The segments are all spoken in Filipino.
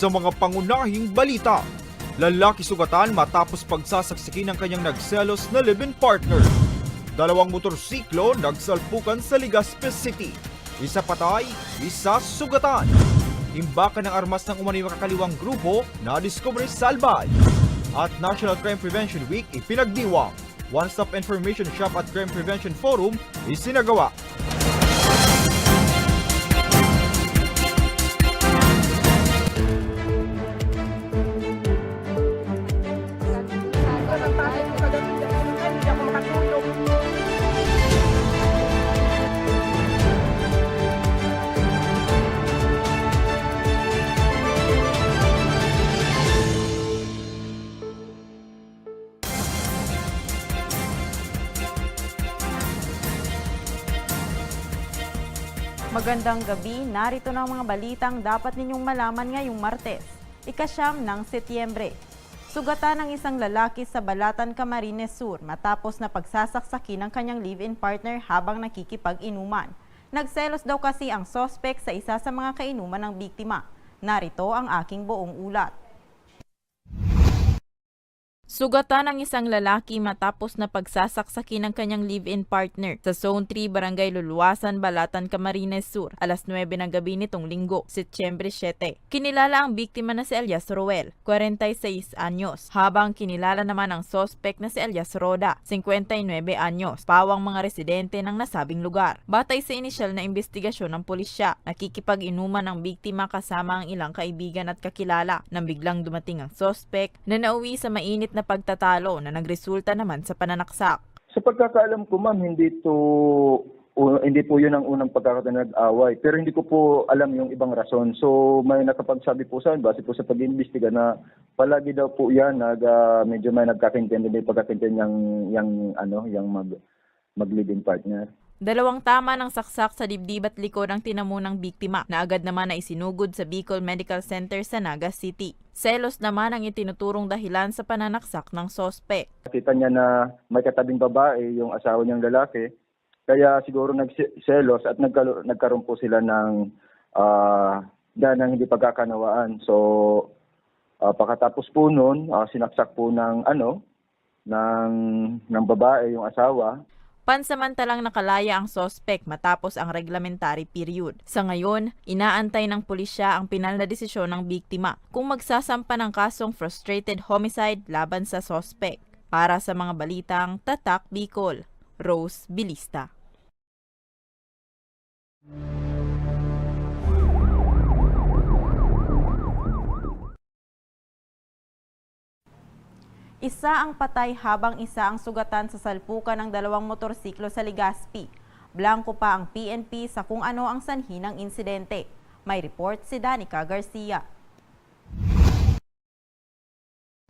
sa mga pangunahing balita. Lalaki sugatan matapos pagsasaksikin ng kanyang nagselos na live-in partner. Dalawang motorsiklo nagsalpukan sa Legazpi City. Isa patay, isa sugatan. Imbakan ng armas ng umano'y makakaliwang grupo na discovery sa. At National Crime Prevention Week ipinagdiwang. One-stop information shop at Crime Prevention Forum isinagawa. Magandang gabi, narito na ang mga balitang dapat ninyong malaman ngayong Martes, ikasyam ng Setyembre. Sugatan ng isang lalaki sa Balatan, Camarines Sur matapos na pagsasaksakin ng kanyang live-in partner habang nakikipag-inuman. Nagselos daw kasi ang sospek sa isa sa mga kainuman ng biktima. Narito ang aking buong ulat. Sugatan ang isang lalaki matapos na pagsasaksakin ng kanyang live-in partner sa Zone 3 Barangay Luluwasan, Balatan, Camarines Sur, alas 9 ng gabi nitong linggo, Setyembre 7. Kinilala ang biktima na si Elias Roel, 46 anyos, habang kinilala naman ang sospek na si Elias Roda, 59 anyos, pawang mga residente ng nasabing lugar. Batay sa inisyal na investigasyon ng pulisya, nakikipag-inuman ang biktima kasama ang ilang kaibigan at kakilala nang biglang dumating ang sospek na nauwi sa mainit na pagtatalo na nagresulta naman sa pananaksak. Sa pagkakaalam ko ma'am, hindi to hindi po 'yun ang unang pagkakataon na nag-away. Pero hindi ko po alam yung ibang rason. So may nakapagsabi po sa akin base po sa pag-iimbestiga na palagi daw po 'yan nag ah, medyo may nagkakaintindi may pagkakaintindi yang yang ano, yang mag mag-living partner. Dalawang tama ng saksak sa dibdib at likod ang tinamo ng biktima na agad naman na isinugod sa Bicol Medical Center sa Naga City. Selos naman ang itinuturong dahilan sa pananaksak ng sospek. Nakita niya na may katabing babae, yung asawa niyang lalaki. Kaya siguro nagselos at nagkaroon, po sila ng ah ng hindi pagkakanawaan. So ah, pagkatapos po noon, ah, sinaksak po ng ano ng ng babae yung asawa. Pansamantalang nakalaya ang sospek matapos ang reglamentary period. Sa ngayon, inaantay ng pulisya ang pinal na desisyon ng biktima kung magsasampa ng kasong frustrated homicide laban sa sospek. Para sa mga balitang Tatak Bicol, Rose Bilista. Isa ang patay habang isa ang sugatan sa salpukan ng dalawang motorsiklo sa Legazpi. Blanco pa ang PNP sa kung ano ang sanhi ng insidente. May report si Danica Garcia.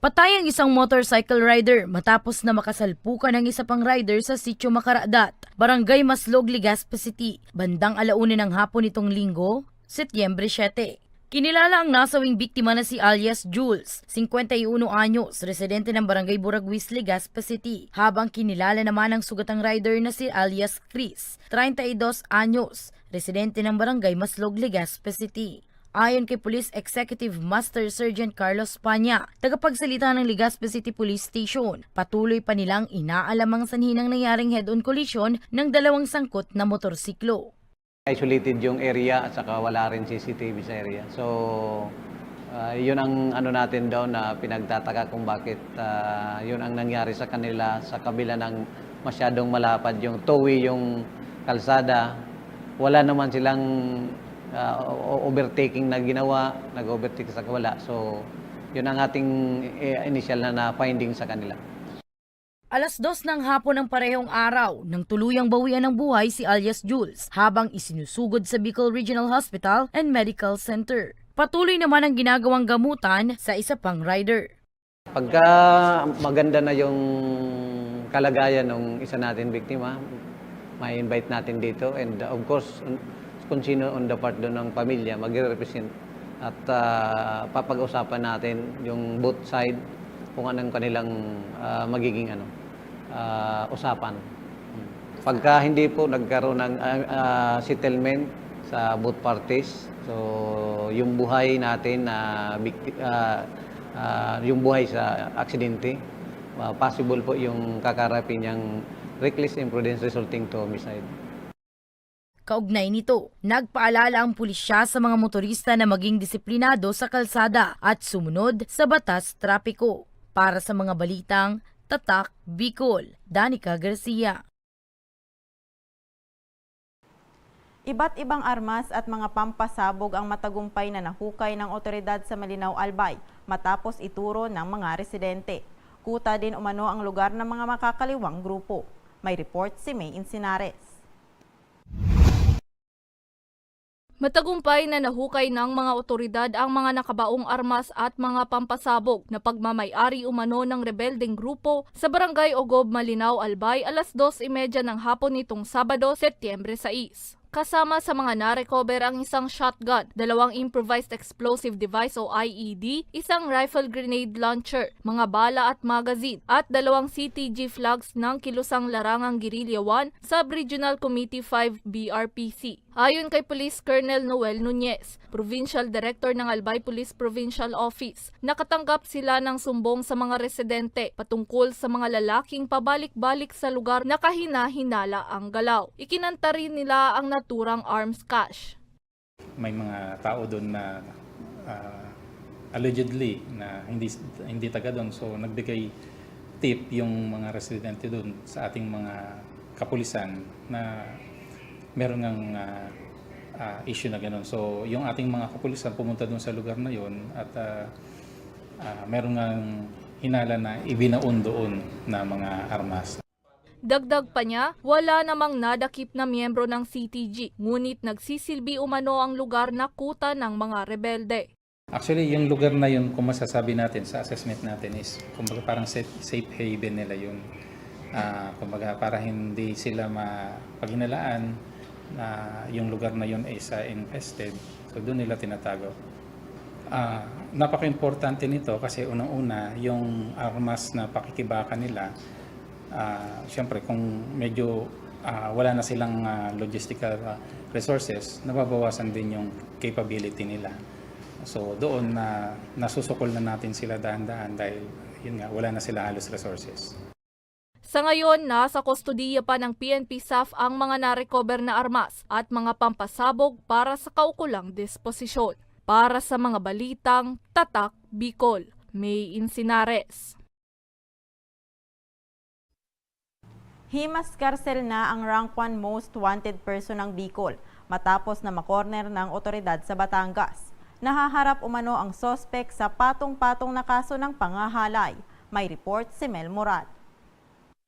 Patay ang isang motorcycle rider matapos na makasalpukan ng isa pang rider sa Sitio Makaradat, Barangay Maslog, Legazpi City, bandang alauna ng hapon nitong linggo, Setyembre 7. Kinilala ang nasawing biktima na si alias Jules, 51 anyos, residente ng Barangay Buragwis, Legazpi City, habang kinilala naman ang sugatang rider na si alias Chris, 32 anyos, residente ng Barangay Maslog, Legazpi City. Ayon kay Police Executive Master Sergeant Carlos Panya, tagapagsalita ng Legazpi City Police Station, patuloy pa nilang inaalam ang sanhi ng nangyaring head-on collision ng dalawang sangkot na motorsiklo. Isolated yung area at saka wala rin CCTV sa area. So, ah, yun ang ano natin daw na pinagtataka kung bakit ah, yun ang nangyari sa kanila sa kabila ng masyadong malapad yung towi yung kalsada. Wala naman silang o- overtaking na ginawa, nag-overtake sa wala. So, yun ang ating eh, initial na, na finding sa kanila. Alas dos ng hapon ng parehong araw nang tuluyang bawian ng buhay si alias Jules habang isinusugod sa Bicol Regional Hospital and Medical Center. Patuloy naman ang ginagawang gamutan sa isa pang rider. Pagka maganda na yung kalagayan ng isa natin biktima, may invite natin dito and uh, of course kung sino on the part doon ng pamilya magre-represent at uh, papag-usapan natin yung both side kung anong kanilang uh, magiging ano uh, usapan. Pagka hindi po nagkaroon ng uh, uh, settlement sa both parties. So, yung buhay natin na bikti- ah, ah, yung buhay sa aksidente, ah, possible po yung kakarapin yung reckless imprudence resulting to homicide. Kaugnay nito, nagpaalala ang pulisya sa mga motorista na maging disiplinado sa kalsada at sumunod sa batas trapiko. Para sa mga balitang Tatak Bicol, Danica Garcia. Iba't ibang armas at mga pampasabog ang matagumpay na nahukay ng otoridad sa Malinaw Albay matapos ituro ng mga residente. Kuta din umano ang lugar ng mga makakaliwang grupo. May report si May Insinares. Matagumpay na nahukay ng mga otoridad ang mga nakabaong armas at mga pampasabog na pagmamayari umano ng rebeldeng grupo sa barangay Ogob, Malinaw, Albay alas 2.30 ng hapon nitong Sabado, Setyembre 6. Kasama sa mga narecover ang isang shotgun, dalawang improvised explosive device o IED, isang rifle grenade launcher, mga bala at magazine, at dalawang CTG flags ng kilusang larangang Guerrilla 1 Sub-Regional Committee 5 BRPC. Ayon kay Police Colonel Noel Nunez, Provincial Director ng Albay Police Provincial Office, nakatanggap sila ng sumbong sa mga residente patungkol sa mga lalaking pabalik-balik sa lugar na kahina-hinala ang galaw. Ikinanta rin nila ang naturang arms cache. may mga tao doon na ah, allegedly na hindi hindi taga doon so nagbigay tip yung mga residente doon sa ating mga kapulisan na meron ng ah, ah, issue na gano'n. So yung ating mga kapulisan pumunta doon sa lugar na yon at ah, ah, meron ng hinala na ibinaon doon na mga armas. Dagdag pa niya, wala namang nadakip na miyembro ng CTG, ngunit nagsisilbi umano ang lugar na kuta ng mga rebelde. Actually, yung lugar na yun, kung masasabi natin sa assessment natin is, kumbaga parang safe, safe haven nila yun. Ah, kumbaga para hindi sila mapaghinalaan na yung lugar na yun is ah, infested. So doon nila tinatago. Ah, napaka-importante nito kasi unang-una, yung armas na pakikibaka nila, ah, syempre kung medyo ah, wala na silang ah, logistical ah, resources, nababawasan din yung capability nila. So doon na nasusukol na natin sila dahan-dahan dahil yun nga, wala na sila halos resources. Sa ngayon, nasa kustodiya pa ng PNP SAF ang mga narecover na armas at mga pampasabog para sa kaukulang disposisyon. Para sa mga balitang Tatak Bicol, May Insinares. Himas Karcel na ang rank 1 most wanted person ng Bicol matapos na makorner ng otoridad sa Batangas. Nahaharap umano ang sospek sa patong-patong na kaso ng pangahalay. May report si Mel Murat.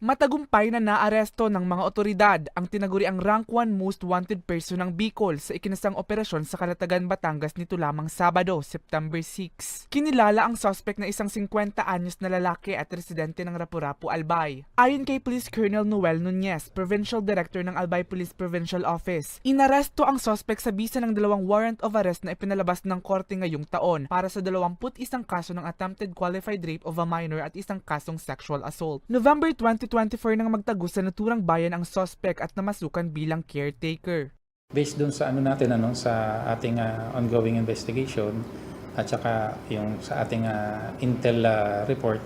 Matagumpay na naaresto ng mga otoridad ang tinaguriang rank 1 most wanted person ng Bicol sa ikinasang operasyon sa Kalatagan, Batangas nito lamang Sabado, September 6. Kinilala ang suspect na isang 50 anyos na lalaki at residente ng Rapurapu, Albay. Ayon kay Police Colonel Noel Nunez, Provincial Director ng Albay Police Provincial Office, inaresto ang suspect sa bisa ng dalawang warrant of arrest na ipinalabas ng korte ngayong taon para sa 21 kaso ng attempted qualified rape of a minor at isang kasong sexual assault. November 20 2024 nang magtago sa naturang bayan ang suspect at namasukan bilang caretaker. Based doon sa ano natin ano sa ating ah, ongoing investigation at saka yung sa ating ah, intel ah, report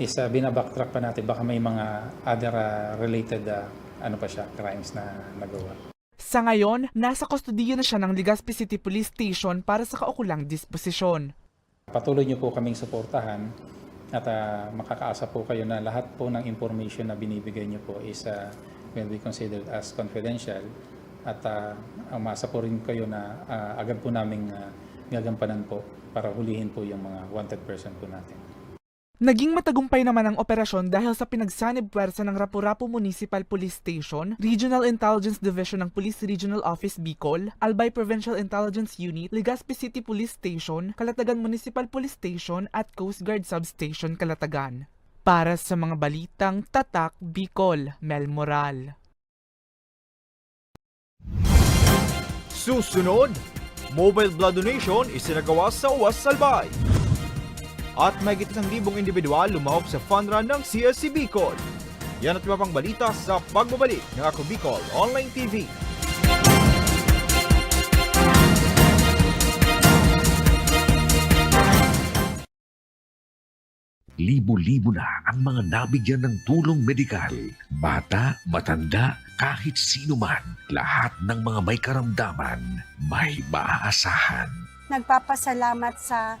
is uh, binabacktrack pa natin baka may mga other ah, related ah, ano pa siya crimes na nagawa. Sa ngayon, nasa kustodiya na siya ng Legazpi City Police Station para sa kaukulang disposisyon. Patuloy niyo po kaming suportahan at ah, makakaasa po kayo na lahat po ng information na binibigay niyo po is ah, will be considered as confidential at uh, umasa po rin kayo na ah, agad po naming ah, gagampanan po para hulihin po yung mga wanted person po natin. Naging matagumpay naman ang operasyon dahil sa pinagsanib puwersa ng Rapurapu Municipal Police Station, Regional Intelligence Division ng Police Regional Office Bicol, Albay Provincial Intelligence Unit, Legazpi City Police Station, Kalatagan Municipal Police Station at Coast Guard Substation Kalatagan. Para sa mga balitang Tatak Bicol, Mel Moral. Susunod, mobile blood donation isinagawa sa UAS Salbay. At may isang libong individual lumahok sa fund run ng CSC Bicol. Yan at iba pang balita sa pagbabalik ng Ako Bicol Online TV. Libo-libo na ang mga nabigyan ng tulong medikal. Bata, matanda, kahit sino man, lahat ng mga may karamdaman, may maaasahan. nagpapasalamat sa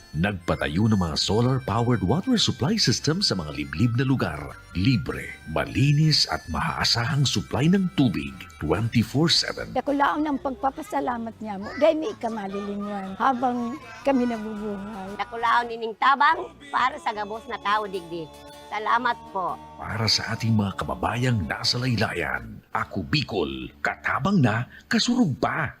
Nagpatayo ng mga solar-powered water supply system sa mga liblib na lugar. Libre, malinis at maaasahang supply ng tubig 24-7. Dako lang ng pagpapasalamat niya mo. Dahil may kamalilinguan habang kami nabubuhay. Nakulaon nining tabang para sa gabos na tao digdi. Salamat po. Para sa ating mga kababayang nasa laylayan, ako Bicol, katabang na, kasurog pa.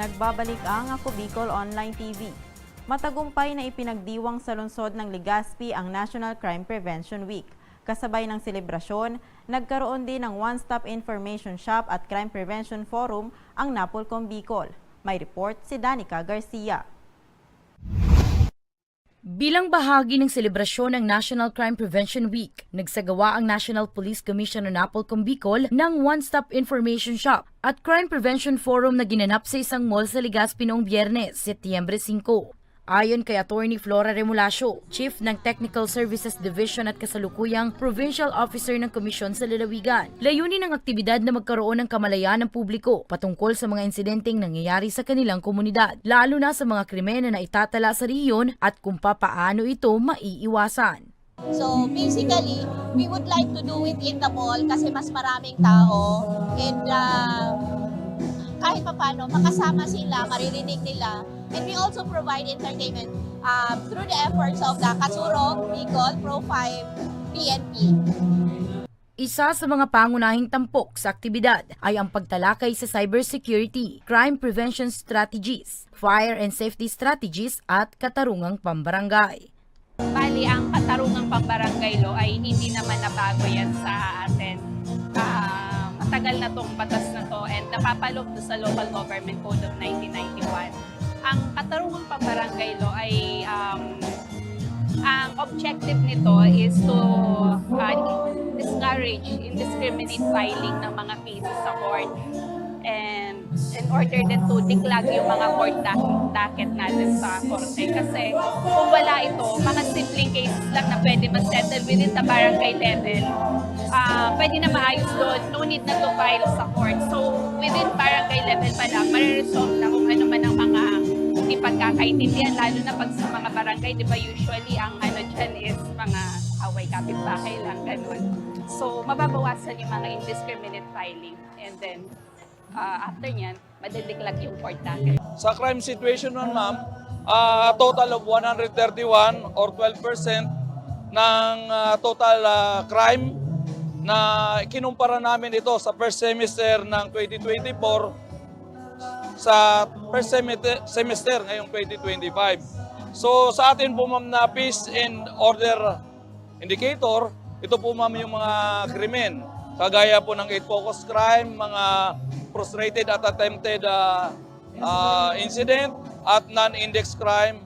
Nagbabalik ang Ako Bicol Online TV. Matagumpay na ipinagdiwang sa lungsod ng Legazpi ang National Crime Prevention Week. Kasabay ng selebrasyon, nagkaroon din ng one-stop information shop at crime prevention forum ang Napolcom Bicol. May report si Danica Garcia. Bilang bahagi ng selebrasyon ng National Crime Prevention Week, nagsagawa ang National Police Commission ng Napolcom Bicol ng One-Stop Information Shop at Crime Prevention Forum na ginanap sa isang mall sa Legazpi noong Biyernes, Setyembre 5. Ayon kay Attorney Flora Remulacio, Chief ng Technical Services Division at kasalukuyang Provincial Officer ng Komisyon sa Lalawigan, layunin ng aktibidad na magkaroon ng kamalayan ng publiko patungkol sa mga insidenteng nangyayari sa kanilang komunidad, lalo na sa mga krimen na naitatala sa riyon at kung papaano ito maiiwasan. So basically, we would like to do it in the mall kasi mas maraming tao and uh, kahit papano makasama sila, maririnig nila. And we also provide entertainment um, through the efforts of the Kasurog, Bicol, Pro 5, PNP. Isa sa mga pangunahing tampok sa aktibidad ay ang pagtalakay sa cybersecurity, crime prevention strategies, fire and safety strategies at katarungang pambarangay. Bali, ang katarungang pambarangay law ay hindi naman nabago yan sa atin. Ah, matagal na tong batas na to and napapalog to sa Local Government Code of 1991. Ang katarungang pambarangay law ay um, ang objective nito is to uh, discourage indiscriminate filing ng mga cases sa court and in order din to declag yung mga court doc- docket natin sa korte. Kasi kung wala ito, mga simpleng cases lang na pwede ma-settle within the barangay level, ah pwede na maayos doon. No need na to file sa court. So, within barangay level pa lang, mariresolve na kung ano man ang mga pagkakaintindihan, lalo na pag sa mga barangay, di ba usually ang ano dyan is mga kaaway, kapitbahay lang, ganun. So, mababawasan yung mga indiscriminate filing. And then, uh, after nyan, madidiklag yung court natin. Sa crime situation nun, ma'am, ah, total of 131 or 12% ng ah, total ah, crime na kinumpara namin ito sa first semester ng 2024 sa first semester, semester ngayong 2025. So sa atin po ma'am na peace and order indicator, ito po ma'am yung mga krimen. Kagaya po ng 8 focus crime, mga frustrated at attempted ah, ah, incident at non-index crime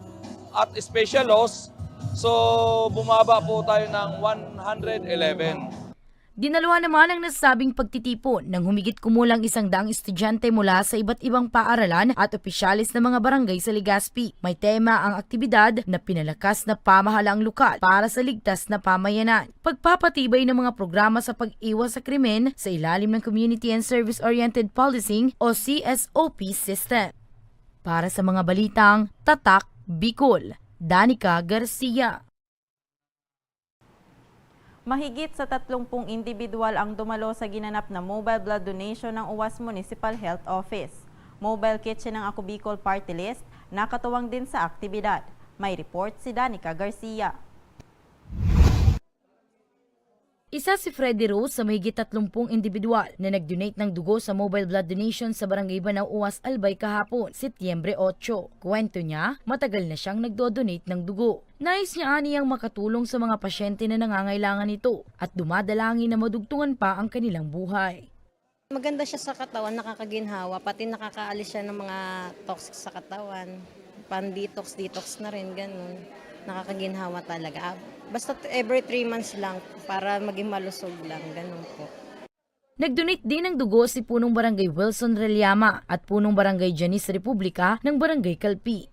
at special loss. So bumaba po tayo ng 111. Dinalawa naman ang nasabing pagtitipon ng humigit kumulang isang daang estudyante mula sa iba't ibang paaralan at opisyalis ng mga barangay sa Legazpi. May tema ang aktibidad na pinalakas na pamahalaang lokal para sa ligtas na pamayanan. Pagpapatibay ng mga programa sa pag-iwas sa krimen sa ilalim ng Community and Service-Oriented Policing o CSOP system. Para sa mga balitang Tatak Bicol, Danica Garcia. Mahigit sa 30 individual ang dumalo sa ginanap na mobile blood donation ng UWAS Municipal Health Office. Mobile kitchen ng Ako Bicol Party List nakatuwang din sa aktibidad. May report si Danica Garcia. Isa si Freddy Rose sa mahigit 30 individual na nag-donate ng dugo sa mobile blood donation sa Barangay Banaw, Uwas, Albay kahapon, Setyembre 8. Kwento niya, matagal na siyang nagdo-donate ng dugo. Nais niya aniyang makatulong sa mga pasyente na nangangailangan nito at dumadalangin na madugtungan pa ang kanilang buhay. Maganda siya sa katawan, nakakaginhawa, pati nakakaalis siya ng mga toxic sa katawan. Pan-detox, detox na rin, ganun. Nakakaginhawa talaga. Ah, Basta every 3 months lang para maging malusog lang, ganun po. Nag-donate din ng dugo si punong barangay Wilson Reliama at punong barangay Janice Republica ng barangay Kalpi.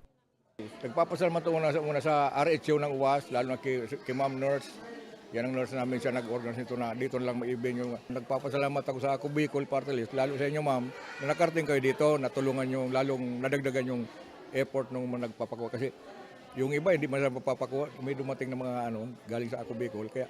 Nagpapasalamat ako una sa, una sa RHO ng UWAS, lalo na kay, kay Ma'am Nurse. Yan ang nurse namin siya nag-organize nito na dito lang maibin yung nagpapasalamat ako sa ako Bicol Party List, lalo sa inyo ma'am, na nakarating kayo dito, natulungan yung lalong nadagdagan yung effort nung mga nagpapakuha kasi yung iba hindi man mapapakuha, may dumating na mga ano galing sa ako Bicol kaya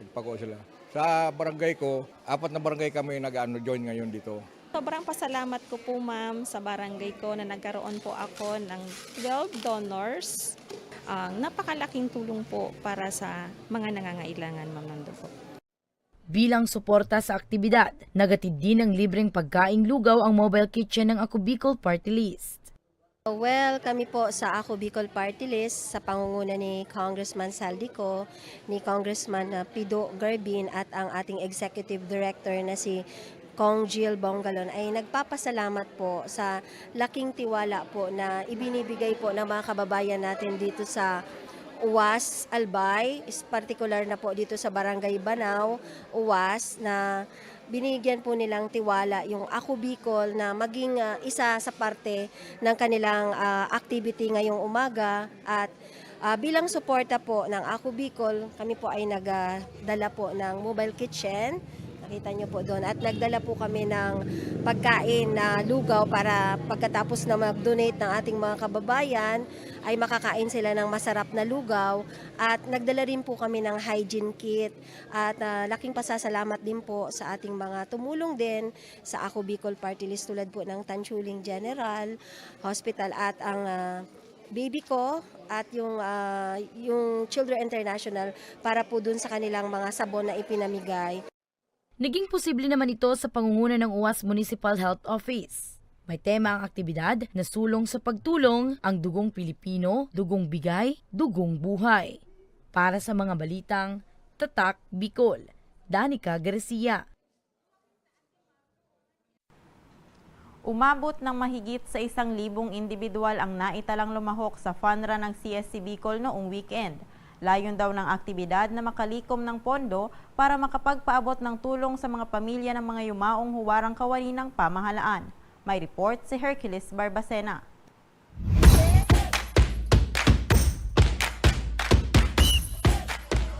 nagpakuha sila. Sa barangay ko, apat na barangay kami nag-ano join ngayon dito. Sobrang pasalamat ko po ma'am sa barangay ko na nagkaroon po ako ng 12 donors. Ang napakalaking tulong po para sa mga nangangailangan ma'am ng dugo. Bilang suporta sa aktibidad, nagatid din ng libreng pagkaing lugaw ang mobile kitchen ng Ako Bicol Party List. Well, kami po sa Ako Bicol Party List sa pangunguna ni Congressman Saldico, ni Congressman uh, Pido Garbin at ang ating Executive Director na si Kong Jill Bongalon ay nagpapasalamat po sa laking tiwala po na ibinibigay po ng mga kababayan natin dito sa UWAS Albay, is particular na po dito sa Barangay Banaw, UWAS na binigyan po nilang tiwala yung Ako Bicol na maging ah, isa sa parte ng kanilang ah, activity ngayong umaga. At ah, bilang suporta po ng Ako Bicol, kami po ay nagdala po ng mobile kitchen Nakita niyo po doon. At nagdala po kami ng pagkain na lugaw para pagkatapos na mag-donate ng ating mga kababayan, ay makakain sila ng masarap na lugaw. At nagdala rin po kami ng hygiene kit. At ah, laking pasasalamat din po sa ating mga tumulong din sa Ako Bicol Party List tulad po ng Tanchuling General Hospital at ang ah, baby ko at yung ah, yung Children International para po dun sa kanilang mga sabon na ipinamigay. Naging posible naman ito sa pangunguna ng UWAS Municipal Health Office. May tema ang aktibidad na sulong sa pagtulong ang dugong Pilipino, dugong bigay, dugong buhay. Para sa mga balitang Tatak Bicol, Danica Garcia. Umabot ng mahigit sa isang libong individual ang naitalang lumahok sa funra ng CSC Bicol noong weekend. Layon daw ng aktibidad na makalikom ng pondo para makapagpaabot ng tulong sa mga pamilya ng mga yumaong huwarang kawani ng pamahalaan. May report si Hercules Barbacena.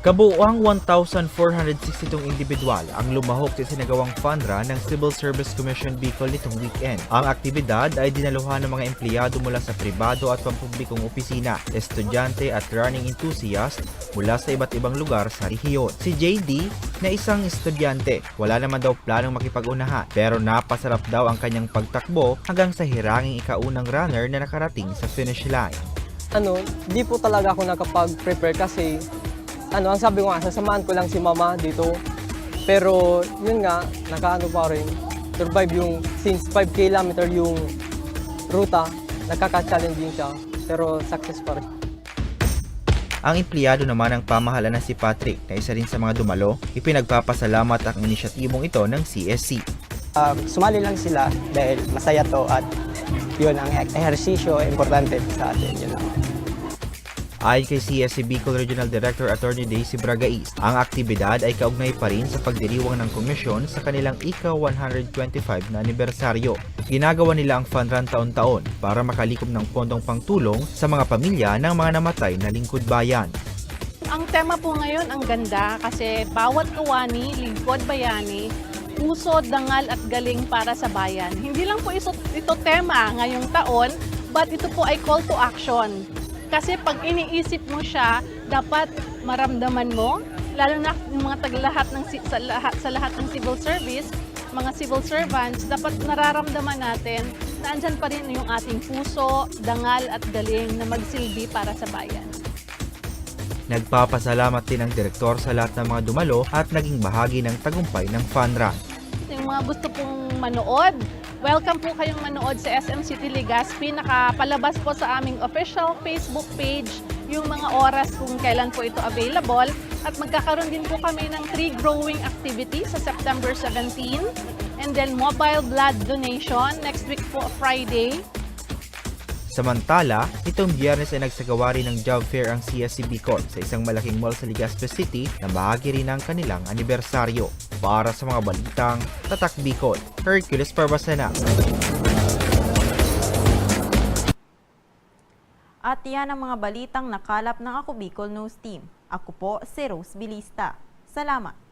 Kabuuang 1,462 individual ang lumahok sa sinagawang fundra ng Civil Service Commission Bicol nitong weekend. Ang aktibidad ay dinaluhan ng mga empleyado mula sa pribado at pampublikong opisina, estudyante at running enthusiast mula sa iba't ibang lugar sa rehiyon. Si JD na isang estudyante, wala naman daw planong makipag-unahan pero napasarap daw ang kanyang pagtakbo hanggang sa hiranging ikaunang runner na nakarating sa finish line. ano, di po talaga ako nakapag-prepare kasi ano, ang sabi ko nga, sasamahan ko lang si mama dito. Pero yun nga, nakaano pa rin, survive yung, since 5 kilometer yung ruta, nakaka-challenging siya. Pero success pa rin. Ang empleyado naman ng pamahalaan na si Patrick na isa rin sa mga dumalo, ipinagpapasalamat ang inisyatibong ito ng CSC. Um, sumali lang sila dahil masaya to at yun ang ehersisyo importante sa atin yun ang Ayon kay CSC Bicol Regional Director Attorney Daisy Bragais, ang aktibidad ay kaugnay pa rin sa pagdiriwang ng komisyon sa kanilang ika-125 na anibersaryo. Ginagawa nila ang fund run taon-taon para makalikom ng pondong pangtulong sa mga pamilya ng mga namatay na lingkod bayan. Ang tema po ngayon ang ganda kasi bawat kawani, lingkod bayani, puso, dangal at galing para sa bayan. Hindi lang po ito tema ngayong taon, but ito po ay call to action. Kasi pag iniisip mo siya, dapat maramdaman mo, lalo na yung mga taglahat ng sa lahat sa lahat ng civil service, mga civil servants, dapat nararamdaman natin na andyan pa rin yung ating puso, dangal at galing na magsilbi para sa bayan. Nagpapasalamat din ang direktor sa lahat ng mga dumalo at naging bahagi ng tagumpay ng fund run. Yung mga gusto pong manood, welcome po kayong manood sa SM City Legazpi. Nakapalabas po sa aming official Facebook page yung mga oras kung kailan po ito available. At magkakaroon din po kami ng tree growing activity sa September 17. And then mobile blood donation next week po Friday. Samantala, itong biyernes ay nagsagawa rin ng job fair ang CSC Bicol sa isang malaking mall sa Legazpi City na bahagi rin ng kanilang anibersaryo. Para sa mga balitang Tatak Bicol, Hercules Barbacena. At yan ang mga balitang nakalap ng Ako Bicol News Team. Ako po si Rose Bilista. Salamat!